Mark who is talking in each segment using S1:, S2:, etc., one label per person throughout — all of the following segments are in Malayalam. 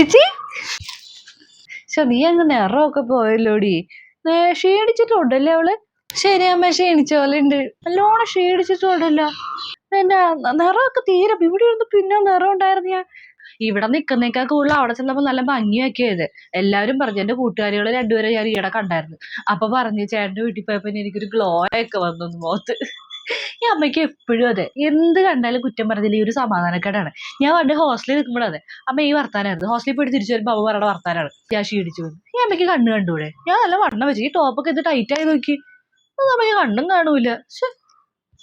S1: ചേച്ചി? പക്ഷെ നീ അങ്ങ് നിറമൊക്കെ പോയല്ലോടി. ക്ഷീണിച്ചിട്ടുണ്ടല്ലേ അവൾ? ശരി അമ്മ ക്ഷീണിച്ച പോലെ ഉണ്ട്. നല്ലോണം ക്ഷീണിച്ചിട്ടുണ്ടല്ലോ. എന്റെ നിറമൊക്കെ തീരെ ഇവിടെ ഒന്ന് പിന്നെ നിറം ഉണ്ടായിരുന്നു ഞാൻ ഇവിടെ നിൽക്കുന്നേക്കാൾ കൂടുതൽ അവിടെ ചെന്നപ്പോ നല്ല ഭംഗിയാക്കിയത്. എല്ലാവരും പറഞ്ഞു എന്റെ കൂട്ടുകാരികൾ രണ്ടുപേരെ ഞാൻ ഈയിടെ കണ്ടായിരുന്നു. അപ്പൊ പറഞ്ഞു ചേട്ടന്റെ വീട്ടിൽ പോയപ്പോ എനിക്കൊരു ഗ്ലോ ഒക്കെ വന്നു മുഖത്ത് ഈ അമ്മയ്ക്ക് എപ്പോഴും അതെ. എന്ത് കണ്ടാലും കുറ്റം പറഞ്ഞില്ല ഈ ഒരു സമാധാനക്കേടാണ്. ഞാൻ പണ്ട് ഹോസ്റ്റലിൽ നിൽക്കുമ്പോൾ അതെ. അമ്മ ഈ വർത്താനായിരുന്നു. ഹോസ്റ്റലിൽ പോയിട്ട് തിരിച്ചു വരുമ്പോൾ അമ്മ പറയണ വർത്താനാണ്. ഞാൻ ക്ഷീണിച്ചു വന്നു ഈ അമ്മയ്ക്ക് കണ്ണ് കണ്ടൂടെ? ഞാൻ നല്ല വണ്ണം വെച്ചു. ഈ ടോപ്പൊക്കെ ഇത് ടൈറ്റ് ആയി നോക്കി. അത് അമ്മയ്ക്ക് കണ്ണും കാണൂല.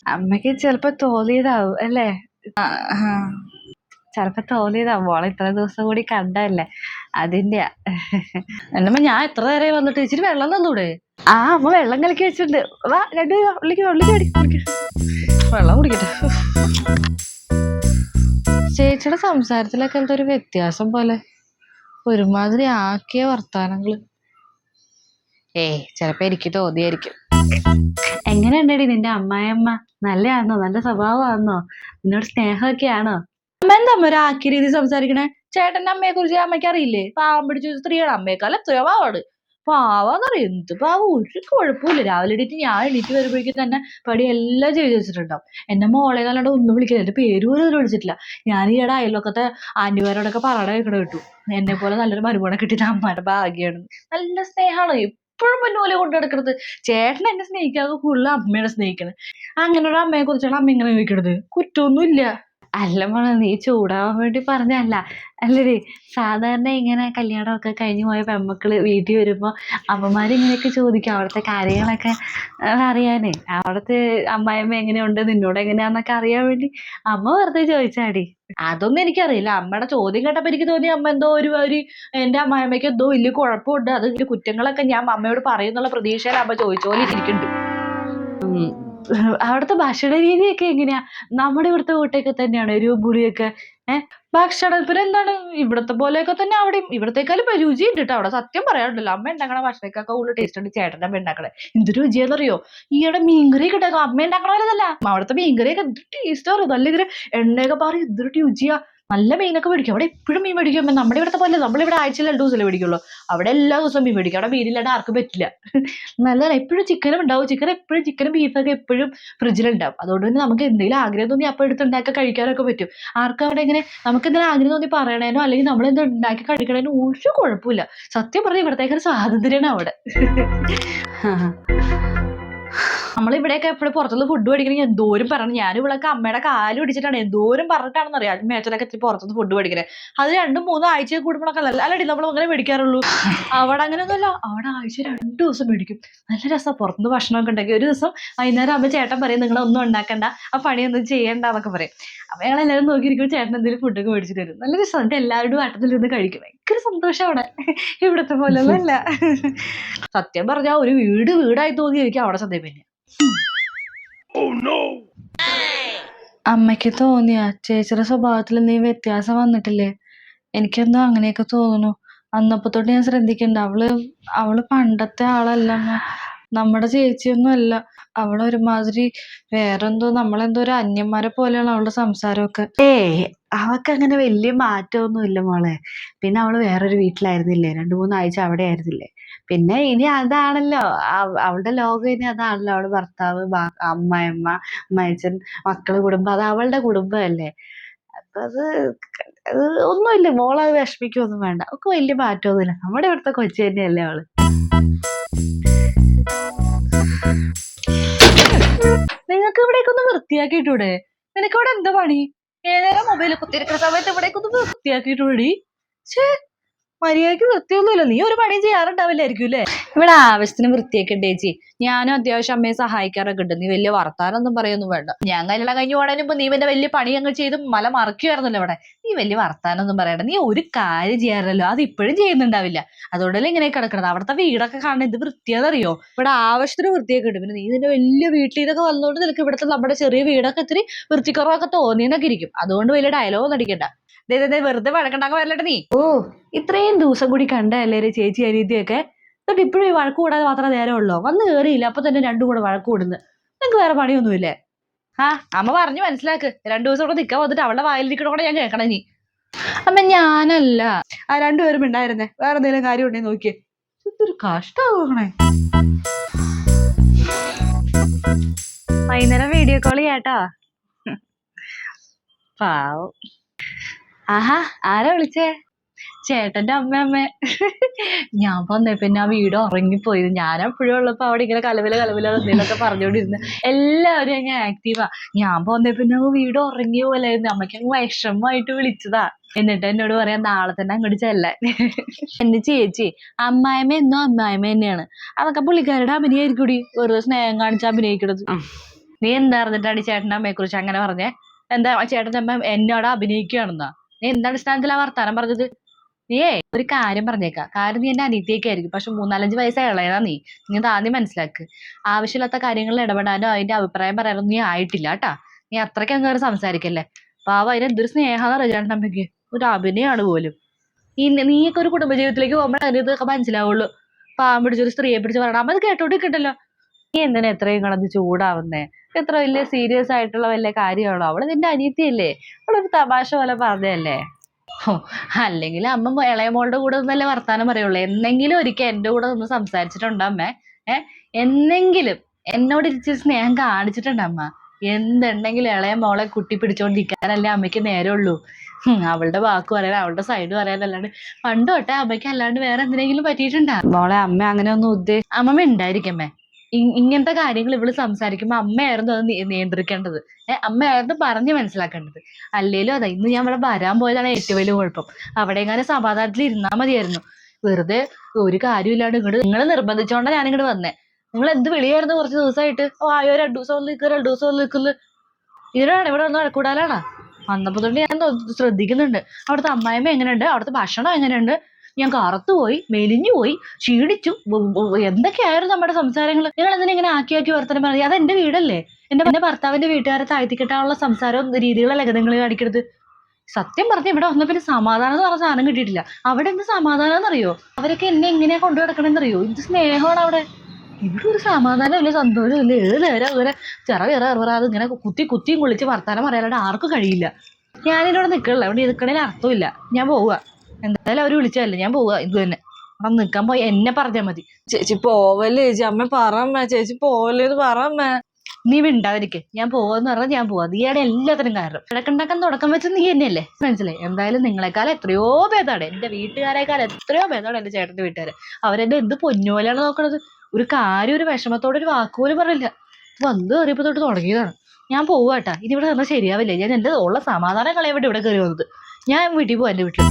S1: അമ്മയ്ക്ക് ചിലപ്പോ തോന്നിയതാവും അല്ലേ? ചിലപ്പോ തോന്നിയതാവും. മോളെ ഇത്ര ദിവസം കൂടി കണ്ടല്ലേ അതിന്റെ എന്നമ്മ ഞാൻ എത്ര നേരമായി വന്നിട്ട് ഇച്ചിരി വെള്ളം തന്നൂടെ? ആ അമ്മ വെള്ളം കലക്കി വെച്ചിട്ടുണ്ട്. വാ രണ്ട് ഉള്ളിക്ക് ഉള്ളിക്ക് വെള്ളം കുടിക്കട്ടെ. ചേച്ചിയുടെ സംസാരത്തിലൊക്കെ എന്തോ ഒരു വ്യത്യാസം പോലെ. ഒരുമാതിരി ആക്കിയ വർത്താനങ്ങൾ. ഏയ് ചിലപ്പോ എനിക്ക് തോന്നിയായിരിക്കും. എങ്ങനെയുണ്ടടി നിന്റെ അമ്മായിയമ്മ? നല്ലയാണോ നല്ല സ്വഭാവമാണോ നിന്നോട് സ്നേഹമൊക്കെ ആണോ അമ്മ എന്താ അമ്മ ഒരു ആക്കിയ രീതി സംസാരിക്കണേ? ചേട്ടന്റെ അമ്മയെ കുറിച്ച് അമ്മയ്ക്ക് അറിയില്ലേ? പാവം പിടിച്ച സ്ത്രീയാണ് അമ്മയെക്കാളും എത്രയോ പാവാണ്. പാവാന്നറിയ എന്ത് പാവം? ഒരു കുഴപ്പമില്ല രാവിലെ എണീറ്റ് ഞാൻ എണീറ്റ് വരുമ്പോഴേക്കും തന്നെ പടി എല്ലാം ചെയ്തു വെച്ചിട്ടുണ്ടാവും. എന്റെ മോളെ കല്ലാണ്ട് ഒന്നും വിളിക്കില്ല എന്റെ പേര് പോലും വിളിച്ചിട്ടില്ല. ഞാൻ ഈയിടെ അയൽവക്കത്തെ ആന്റിമാരോടൊക്കെ പറയണ കേൾക്കണ കിട്ടു. എന്നെ പോലെ നല്ലൊരു മരുമോണ കിട്ടിയത് അമ്മയുടെ ഭാഗ്യമാണ് നല്ല സ്നേഹമാണ് എപ്പോഴും പൊന്നുപോലെ കൊണ്ടു നടക്കുന്നത് ചേട്ടൻ എന്നെ സ്നേഹിക്കാതെ ഫുള്ള് അമ്മയാണ് സ്നേഹിക്കണത് അങ്ങനെ ഒരു അമ്മയെ കുറിച്ചാണ് അമ്മ ഇങ്ങനെ ചോദിക്കണത്. കുറ്റമൊന്നുമില്ല. അല്ല മോളെ നീ ചൂടാവാൻ വേണ്ടി പറഞ്ഞല്ല അല്ലടി സാധാരണ ഇങ്ങനെ കല്യാണമൊക്കെ കഴിഞ്ഞു പോയ പെമ്മക്കൾ വീട്ടിൽ വരുമ്പോൾ അമ്മമാര് ഇങ്ങനെയൊക്കെ ചോദിക്കും അവിടുത്തെ കാര്യങ്ങളൊക്കെ അറിയാനേ. അവിടുത്തെ അമ്മായിയമ്മ എങ്ങനെയുണ്ട് നിന്നോട് എങ്ങനെയാന്നൊക്കെ അറിയാൻ വേണ്ടി അമ്മ വെറുതെ ചോദിച്ചാടി. അതൊന്നും എനിക്കറിയില്ല. അമ്മയുടെ ചോദ്യം കേട്ടപ്പോൾ എനിക്ക് തോന്നി അമ്മ എന്തോ ഒരു ഒരു എന്റെ അമ്മായിമ്മയ്ക്ക് എന്തോ വലിയ കുഴപ്പമുണ്ട്. അത് കുറ്റങ്ങളൊക്കെ ഞാൻ അമ്മയോട് പറയുന്നുള്ള പ്രതീക്ഷയിൽ അമ്മ ഉം. അവിടുത്തെ ഭക്ഷണ രീതിയൊക്കെ എങ്ങനെയാ? നമ്മുടെ ഇവിടുത്തെ കൂട്ടൊക്കെ തന്നെയാണ് ഒരു പുളിയൊക്കെ? ഏഹ് ഭക്ഷണത്തിന് എന്താണ്? ഇവിടത്തെ പോലെയൊക്കെ തന്നെ അവിടെയും. ഇവിടത്തേക്കാളും രുചി ഉണ്ട് കേട്ടോ അവിടെ സത്യം പറയാനുണ്ടല്ലോ. അമ്മ ഉണ്ടാക്കണ ഭക്ഷണക്കൊക്കെ കൂടുതൽ ടേസ്റ്റ് ഉണ്ട് ചേട്ടന്റെ അമ്മ ഉണ്ടാക്കണേ എന്ത് രുചിയെന്നറിയോ? ഈയിടെ മീൻകറി കിട്ടാ അമ്മ ഉണ്ടാക്കണ പോലെതല്ല അവിടുത്തെ മീൻകറിയൊക്കെ എന്ത് ടേസ്റ്റ് അറിയോ? നല്ല ഇങ്ങനെ എണ്ണയൊക്കെ പാറി എന്തൊരു രുചിയാ. നല്ല മീനൊക്കെ മേടിക്കും. അവിടെ എപ്പോഴും മീൻ പിടിക്കും നമ്മുടെ ഇവിടുത്തെ പോലെ നമ്മളിവിടെ ആഴ്ചയിൽ രണ്ട് ദിവസമല്ലേ മേടിക്കുള്ളൂ. അവിടെ എല്ലാ ദിവസവും മീൻ മേടിക്കും. അവിടെ മീനില്ലാണ്ട് ആർക്കും പറ്റില്ല. നല്ലതാണ്. എപ്പോഴും ചിക്കനും ഉണ്ടാവും. ചിക്കൻ എപ്പോഴും ചിക്കനും ബീഫൊക്കെ എപ്പോഴും ഫ്രിഡ്ജിലുണ്ടാവും അതുകൊണ്ട് തന്നെ നമുക്ക് എന്തെങ്കിലും ആഗ്രഹം തോന്നി അപ്പം എടുത്ത് ഉണ്ടാക്കി കഴിക്കാനൊക്കെ പറ്റും. ആർക്കും അവിടെ ഇങ്ങനെ നമുക്ക് എന്തെങ്കിലും ആഗ്രഹം തോന്നി പറയണേനോ അല്ലെങ്കിൽ നമ്മൾ എന്ത് ഉണ്ടാക്കി കഴിക്കണേനോ ഒരു കുഴപ്പമില്ല. സത്യം പറഞ്ഞാൽ ഇവിടത്തേക്കൊരു സ്വാതന്ത്ര്യമാണ് അവിടെ. നമ്മളിവിടെയൊക്കെ എപ്പോഴും പുറത്തുനിന്ന് ഫുഡ് മേടിക്കണമെങ്കിൽ എന്തോരം പറഞ്ഞു ഞാൻ ഇവിടെയൊക്കെ അമ്മയുടെ കാൽ പിടിച്ചിട്ടാണ്. എന്തോരം പറഞ്ഞിട്ടാണെന്ന് അറിയാം മേച്ചലൊക്കെ എത്തി പുറത്തുനിന്ന് ഫുഡ് മേടിക്കുന്നത് അത് രണ്ടും മൂന്നും ആഴ്ച കൂടുമ്പോഴൊക്കെ നല്ല അല്ലടി നമ്മൾ അങ്ങനെ മേടിക്കാറുള്ളൂ. അവിടെ അങ്ങനെയൊന്നുമല്ല. അവിടെ ആഴ്ച രണ്ട് ദിവസം മേടിക്കും. നല്ല രസമാണ് പുറത്തുനിന്ന് ഭക്ഷണമൊക്കെ ഉണ്ടാക്കി. ഒരു ദിവസം വൈകുന്നേരം അമ്മ ചേട്ടൻ പറയും നിങ്ങൾ ഒന്നും ഉണ്ടാക്കണ്ട. ആ പണിയൊന്നും ചെയ്യണ്ട എന്നൊക്കെ പറയും. അപ്പൊ ഞങ്ങൾ എല്ലാവരും നോക്കിയിരിക്കും ചേട്ടൻ എന്തെങ്കിലും ഫുഡൊക്കെ മേടിച്ചിട്ട് വരും. നല്ല രസം. എന്നിട്ട് എല്ലാവരും വട്ടത്തിൽ ഇരുന്ന് കഴിക്കും. ഭയങ്കര സന്തോഷം അവിടെ. ഇവിടുത്തെ പോലെ ഒന്നുമല്ല സത്യം പറഞ്ഞാൽ ഒരു വീട് വീടായി തോന്നി എനിക്ക് അവിടെ സത്യം. പിന്നെ അമ്മയ്ക്ക് തോന്നിയ ചേച്ചിയുടെ സ്വഭാവത്തിൽ നീ വ്യത്യാസം വന്നിട്ടില്ലേ? എനിക്കെന്തോ അങ്ങനെയൊക്കെ തോന്നുന്നു. അന്നപ്പോ തൊട്ട് ഞാൻ ശ്രദ്ധിക്കണ്ട. അവൾ അവൾ പണ്ടത്തെ ആളല്ല. നമ്മുടെ ചേച്ചിയൊന്നും അല്ല. അവൾ ഒരുമാതിരി വേറെന്തോ നമ്മളെന്തോ ഒരു അന്യന്മാരെ പോലെയാണ് അവളുടെ സംസാരമൊക്കെ. ഏ അവക്ക് അങ്ങനെ വലിയ മാറ്റമൊന്നും ഇല്ല മോളെ. പിന്നെ അവൾ വേറൊരു വീട്ടിലായിരുന്നില്ലേ? രണ്ടു മൂന്നാഴ്ച അവിടെ ആയിരുന്നില്ലേ പിന്നെ ഇനി അതാണല്ലോ. അവളുടെ ലോകം ഇനി അതാണല്ലോ. അവളുടെ ഭർത്താവ് അമ്മായിമ്മ അമ്മായിച്ചൻ മക്കൾ കുടുംബം അത് അവളുടെ കുടുംബമല്ലേ. അപ്പൊ അത് അത് ഒന്നുമില്ല. മോളത് വിഷമിക്കൊന്നും വേണ്ട. ഒക്കെ വലിയ മാറ്റമൊന്നുമില്ല. നമ്മുടെ ഇവിടുത്തെ കൊച്ചു തന്നെയല്ലേ അവൾ. നിങ്ങൾക്ക് ഇവിടേക്ക് ഒന്ന് വൃത്തിയാക്കിയിട്ടൂടെ? നിനക്ക് ഇവിടെ എന്താ പണി? ഏതേരം മൊബൈൽ കുത്തിയിരിക്കുന്ന സമയത്ത് ഇവിടേക്ക് ഒന്ന് വൃത്തിയാക്കിയിട്ടൂടി ഛേ! മര്യാദയ്ക്ക് വൃത്തിയൊന്നുമില്ല. നീ ഒരു പണിയും ചെയ്യാറുണ്ടാവില്ലായിരിക്കും അല്ലേ? ഇവിടെ ആവശ്യത്തിന് വൃത്തിയൊക്കെ ഉണ്ട് ചേച്ചി. ഞാനും അത്യാവശ്യം അമ്മയെ സഹായിക്കാറൊക്കെ ഉണ്ട്. നീ വലിയ വർത്താനൊന്നും പറയൊന്നും വേണ്ട. ഞാൻ കല്യാണം കഴിഞ്ഞു പോകണതിന് ഇപ്പൊ നീ പിന്നെ വലിയ പണി അങ്ങ് ചെയ്ത് മല മറക്കുമായിരുന്നല്ലോ ഇവിടെ. നീ വലിയ വർത്താനൊന്നും പറയണ്ട. നീ ഒരു കാര്യം ചെയ്യാറല്ലോ അത് ഇപ്പോഴും ചെയ്യുന്നുണ്ടാവില്ല. അതുകൊണ്ടല്ലേ ഇങ്ങനെ കിടക്കണത്. അവിടുത്തെ വീടൊക്കെ കാണുന്നത് എന്ത് വൃത്തിയാണെന്നറിയോ ഇവിടെ ആവശ്യത്തിന് വൃത്തിയൊക്കെ ഉണ്ട്. പിന്നെ നീ നിന്റെ വലിയ വീട്ടിൽ നിന്നൊക്കെ വന്നുകൊണ്ട് നിനക്ക് ഇവിടുത്തെ നമ്മുടെ ചെറിയ വീടൊക്കെ ഇത്തിരി വൃത്തിക്കുറവൊക്കെ തോന്നിയെന്നൊക്കെ ഇരിക്കും. അതുകൊണ്ട് വലിയ ഡയലോഗ് ദേ, വെറുതെ വഴക്കുണ്ടാക്കാൻ വരലട്ടെ നീ. ഓ ഇത്രയും ദിവസം കൂടി കണ്ടല്ലേ ചേച്ചി അനീതിയൊക്കെ എന്നിട്ട് ഇപ്പോഴും ഈ വഴക്ക് കൂടാതെ മാത്രമേ ഉള്ളോ വന്ന് കയറിയില്ല അപ്പൊ തന്നെ രണ്ടും കൂടെ വഴക്ക് കൂടുന്നു നിങ്ങക്ക് വേറെ പണിയൊന്നുമില്ലേ? ആ അമ്മ പറഞ്ഞു മനസ്സിലാക്ക്. രണ്ടു ദിവസം കൂടെ നിൽക്കാൻ വന്നിട്ട് അവളുടെ വായിലിരിക്കണ കൂടെ ഞാൻ കേൾക്കണം നീ അമ്മ ഞാനല്ല.
S2: ആ രണ്ടുപേരും ഉണ്ടായിരുന്നേ. വേറെ എന്തെങ്കിലും കാര്യം ഉണ്ടെങ്കിൽ നോക്കിയേ. ഇതൊരു കഷ്ടമാകണേ
S1: വൈകുന്നേരം വീഡിയോ കോൾ ചെയ്യാട്ടോ. പാവം. ആഹാ ആരാ വിളിച്ചേ? ചേട്ടന്റെ അമ്മ അമ്മേ. ഞാൻ വന്നേ പിന്നെ ആ വീട് ഉറങ്ങിപ്പോയി ഞാൻ എപ്പോഴും ഉള്ളപ്പോ അവിടെ ഇങ്ങനെ കലവില കലവില എന്തെങ്കിലുമൊക്കെ പറഞ്ഞുകൊണ്ടിരുന്നു. എല്ലാവരും അങ്ങ് ആക്റ്റീവാ ഞാൻ വന്നേ പിന്നെ ആ വീട് ഉറങ്ങി പോലായിരുന്നു. അമ്മയ്ക്ക് അങ്ങ് വിഷമമായിട്ട് വിളിച്ചതാ. എന്നിട്ട് എന്നോട് പറയാം നാളെ തന്നെ അങ്ങോട്ട് ചെല്ലാൻ. എന്റെ ചേച്ചി അമ്മായിമ്മ എന്നും അമ്മായിമ്മ തന്നെയാണ്. അതൊക്കെ പുള്ളിക്കാരുടെ അഭിനയായിരിക്കൂടി. വെറുതെ സ്നേഹം കാണിച്ച് അഭിനയിക്കണത്. നീ എന്താ അറിഞ്ഞിട്ടാണ് ചേട്ടന്റെ അമ്മയെ കുറിച്ച് അങ്ങനെ പറഞ്ഞേ? എന്താ ചേട്ടന്റെ അമ്മ എന്നോട് അഭിനയിക്കുകയാണെന്നാ നീ എന്താണ് അടിസ്ഥാനത്തിലാ വർത്താനം പറഞ്ഞത്? നീയേ ഒരു കാര്യം പറഞ്ഞേക്കാം. കാര്യം നീ എന്റെ അനിയത്തിയൊക്കെ ആയിരിക്കും പക്ഷെ മൂന്നാലഞ്ച് വയസ്സ് ഇളയതാ നീ. നീ അത് മനസ്സിലാക്ക്. ആവശ്യമില്ലാത്ത കാര്യങ്ങളിൽ ഇടപെടാനോ അതിന്റെ അഭിപ്രായം പറയാനോ നീ ആയിട്ടില്ല കേട്ടാ. നീ അത്രയ്ക്ക് അങ്ങ് സംസാരിക്കല്ലേ? പാവ അതിന് എന്തൊരു സ്നേഹമാണ് ചേട്ടന്റെ അമ്മയ്ക്ക് ഒരു അഭിനയമാണ് പോലും. ഈ നീയൊക്കെ ഒരു കുടുംബജീവിതത്തിലേക്ക് പോകുമ്പോൾ അതിനൊക്കെ മനസ്സിലാവുള്ളൂ. പാവം പിടിച്ചൊരു സ്ത്രീയെ പിടിച്ച് പറയണം അത് കേട്ടോണ്ടിരിക്കണ്ടല്ലോ നീ എന്തിനാ എത്രയും കിടന്ന് ചൂടാവുന്നേ? എത്ര വലിയ സീരിയസ് ആയിട്ടുള്ള വല്ല കാര്യമാണോ? അവൾ നിന്റെ അനിയത്തിയല്ലേ? അവളൊരു തമാശ പോലെ പറഞ്ഞതല്ലേ? ഓ അല്ലെങ്കിൽ അമ്മ ഇളയ മോളുടെ കൂടെ നിന്നല്ലേ വർത്താനം പറയുള്ളൂ. എന്നെങ്കിലും ഒരിക്കൽ എന്റെ കൂടെ നിന്ന് സംസാരിച്ചിട്ടുണ്ടോ അമ്മ. ഏ എന്നെങ്കിലും എന്നോട് ഇരിച്ച് സ്നേഹം കാണിച്ചിട്ടുണ്ട് അമ്മ. എന്തുണ്ടെങ്കിലും ഇളയ മോളെ കുട്ടി പിടിച്ചോണ്ടിരിക്കാനല്ലേ അമ്മയ്ക്ക് നേരമുള്ളൂ. അവളുടെ വാക്ക് പറയാൻ അവളുടെ സൈഡ് പറയാനല്ലാണ്ട് പണ്ട് തൊട്ടേ അമ്മയ്ക്ക് അല്ലാണ്ട് വേറെ എന്തിനെങ്കിലും പറ്റിയിട്ടുണ്ടാ?
S2: മോളെ അമ്മ അങ്ങനെ ഒന്നും ഉദ്ദേശിച്ചു
S1: അമ്മ. ഉണ്ടായിരിക്കമ്മേ ഇങ്ങനത്തെ കാര്യങ്ങൾ ഇവൾ സംസാരിക്കുമ്പോ അമ്മയായിരുന്നു അത് നിയ- നിയന്ത്രിക്കേണ്ടത്. ഏഹ് അമ്മയായിരുന്നു പറഞ്ഞ് മനസ്സിലാക്കേണ്ടത്. അല്ലേലും അതെ ഇന്ന് ഞാൻ ഇവിടെ വരാൻ പോയതാണ് ഏറ്റവും വലിയ കുഴപ്പം. അവിടെ എങ്ങനെ സമാധാനത്തിൽ ഇരുന്നാ മതിയായിരുന്നു. വെറുതെ ഒരു കാര്യമില്ലാണ്ട് ഇങ്ങോട്ട് നിങ്ങൾ നിർബന്ധിച്ചോണ്ടാ ഞാൻ ഇങ്ങോട്ട് വന്നേ. നിങ്ങൾ എന്ത് വിളിയായിരുന്നു കുറച്ച് ദിവസമായിട്ട് ഓ ആയോ രണ്ടു ദിവസം ഒന്ന് നിൽക്കുക രണ്ടു ദിവസം ഒന്ന് നിൽക്കുന്നു ഇതിനാണ് ഇവിടെ ഒന്ന് നടക്കൂടാലാണ് വന്നപ്പോ തൊട്ട് ഞാൻ ശ്രദ്ധിക്കുന്നുണ്ട്. അവിടുത്തെ അമ്മായിമ്മ എങ്ങനെയുണ്ട്? അവിടുത്തെ ഭക്ഷണം എങ്ങനെയുണ്ട്? ഞാൻ കറുത്തു പോയി മെലിഞ്ഞു പോയി ക്ഷീണിച്ചു. എന്തൊക്കെയായിരുന്നു നമ്മുടെ സംസാരങ്ങൾ നിങ്ങൾ എന്തിനാ ഇങ്ങനെ ആക്കി ആക്കി വർത്തനം പറഞ്ഞു അത് എന്റെ വീടല്ലേ? എന്റെ എന്റെ ഭർത്താവിന്റെ വീട്ടുകാരെ താഴ്ത്തിക്കെട്ടാനുള്ള സംസാരവും രീതികളല്ല നിങ്ങൾ കാണിക്കരുത് സത്യം പറഞ്ഞ ഇവിടെ വന്ന പിന്നെ സമാധാനം എന്ന് പറഞ്ഞ സാധനം കിട്ടിയിട്ടില്ല. അവിടെ എന്ത് സമാധാനം എന്നറിയോ? അവരൊക്കെ എന്നെ എങ്ങനെയാ കൊണ്ടു നടക്കണെന്നറിയോ? ഇത് സ്നേഹമാണ് അവിടെ? ഇവിടെ ഒരു സമാധാനം ഇല്ല സന്തോഷം ഇല്ല. ഏത് നേരം അങ്ങനെ ചെറ ചെറ ചെറുപറാതെ ഇങ്ങനെ കുത്തി കുത്തിയും കുളിച്ച് വർത്താനം പറയാനായിട്ട് ആർക്കും കഴിയില്ല. ഞാനിവിടെ നിൽക്കണില്ല അവിടെ നിൽക്കണേൽ അർത്ഥമില്ല. ഞാൻ പോവുക. എന്തായാലും അവർ വിളിച്ചതല്ലേ? ഞാൻ പോവുക ഇത് തന്നെ. അവിടെ നിൽക്കാൻ പോയി എന്നെ പറഞ്ഞാൽ മതി.
S2: ചേച്ചി പോവല്ലേ? ചേച്ചി അമ്മ പറമ്മ ചേച്ചി പോവല്ലേന്ന് പറമ്മ
S1: നീ വിണ്ടാതിരിക്കേ ഞാൻ പോവാന്ന് പറഞ്ഞാൽ ഞാൻ പോവാ. നീയാണ് എല്ലാത്തിനും കാരണം. കിടക്കുണ്ടാക്കാൻ തുടക്കം വെച്ചത് നീ തന്നെയല്ലേ? മനസ്സിലായി? എന്തായാലും നിങ്ങളെക്കാൾ എത്രയോ ഭേദമാണ്. എന്റെ വീട്ടുകാരെക്കാൾ എത്രയോ ഭേദമാണ് എന്റെ ചേട്ടന്റെ വീട്ടുകാരെ. അവരെന്നെ എന്ത് പൊന്നുപോലെയാണ് നോക്കണത്? ഒരു കാര്യം ഒരു വിഷമത്തോടെ ഒരു വാക്കുപോലും പറയില്ല വന്ന് കയറിയപ്പോ തൊട്ട് തുടങ്ങിയതാണ്. ഞാൻ പോവാട്ടാ ഇനി ഇവിടെ നിന്നാൽ ശരിയാവില്ല. ഞാൻ എന്റെ ഉള്ള സമാധാനം കളയാൻ വേണ്ടി ഇവിടെ കയറി വന്നത്. ഞാൻ വീട്ടിൽ പോവാ എന്റെ വീട്ടിൽ.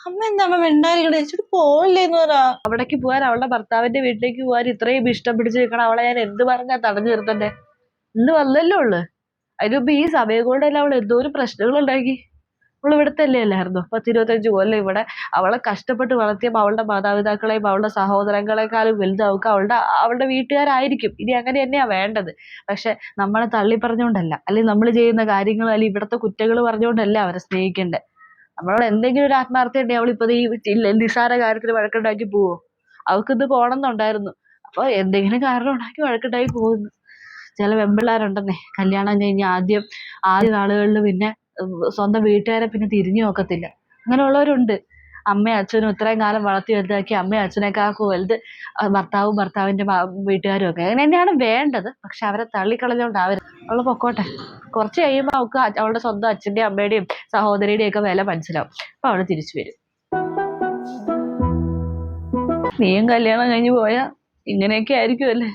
S2: അമ്മ എന്താ അമ്മ മിണ്ടായിരിക്കണേ ചേച്ചി പോവല്ലേന്ന് പറ.
S1: അവിടേക്ക് പോകാൻ അവളുടെ ഭർത്താവിന്റെ വീട്ടിലേക്ക് പോകാൻ ഇത്രയും ഇഷ്ടം പിടിച്ച് നിൽക്കണം അവളെ ഞാൻ എന്ത് പറഞ്ഞാ തടഞ്ഞു നിർത്തണ്ടേ? ഇന്ന് വന്നല്ലോ ഉള്ളു. അതിനുമ്പോ ഈ സമയം കൊണ്ടല്ലേ അവൾ എന്തോരം പ്രശ്നങ്ങൾ ഉണ്ടാക്കി. അവൾ ഇവിടുത്തെ അല്ലേ അല്ലായിരുന്നു? പത്തിരുപത്തഞ്ച് കൊല്ലം ഇവിടെ അവളെ കഷ്ടപ്പെട്ട് വളർത്തിയപ്പോൾ അവളുടെ മാതാപിതാക്കളെയും അവളുടെ സഹോദരങ്ങളെക്കാളും വലുതാവുക അവളുടെ അവളുടെ വീട്ടുകാരായിരിക്കും. ഇനി അങ്ങനെ തന്നെയാ വേണ്ടത്. പക്ഷെ നമ്മളെ തള്ളി പറഞ്ഞുകൊണ്ടല്ല. അല്ലെങ്കിൽ നമ്മൾ ചെയ്യുന്ന കാര്യങ്ങൾ അല്ലെങ്കിൽ ഇവിടുത്തെ കുറ്റങ്ങൾ പറഞ്ഞുകൊണ്ടല്ല അവരെ സ്നേഹിക്കേണ്ടത്. നമ്മളോട് എന്തെങ്കിലും ഒരു ആത്മാർത്ഥത ഉണ്ടെങ്കിൽ ഇപ്പൊ ഈ നിസ്സാര കാര്യത്തിന് വഴക്കുണ്ടാക്കി പോവോ? അവൾക്ക് ഇത് പോണം എന്നുണ്ടായിരുന്നു അപ്പൊ എന്തെങ്കിലും കാരണം ഉണ്ടാക്കി വഴക്കുണ്ടാക്കി പോകുന്നു. ചില വെമ്പിള്ളാരുണ്ടെന്നേ കല്യാണം കഴിഞ്ഞ് ആദ്യം ആദ്യ നാളുകളിൽ പിന്നെ സ്വന്തം വീട്ടുകാരെ പിന്നെ തിരിഞ്ഞു നോക്കത്തില്ല. അങ്ങനെയുള്ളവരുണ്ട്. അമ്മയും അച്ഛനും ഇത്രയും കാലം വളർത്തി വലുതാക്കി അമ്മയും അച്ഛനേക്കാൾക്ക് വലുത് ഭർത്താവും ഭർത്താവിന്റെ വീട്ടുകാരും ഒക്കെ അങ്ങനെ തന്നെയാണ് വേണ്ടത്. പക്ഷെ അവരെ തള്ളിക്കളഞ്ഞോണ്ടാവരുത് അവൾ പൊക്കോട്ടെ. കുറച്ച് കഴിയുമ്പോൾ അവൾക്ക് അവളുടെ സ്വന്തം അച്ഛന്റെയും അമ്മയുടെയും സഹോദരിയുടെയും ഒക്കെ വില മനസ്സിലാവും. അപ്പൊ അവൾ തിരിച്ചു വരും. നീയും കല്യാണം കഴിഞ്ഞു പോയാ ഇങ്ങനെയൊക്കെ ആയിരിക്കും അല്ലേ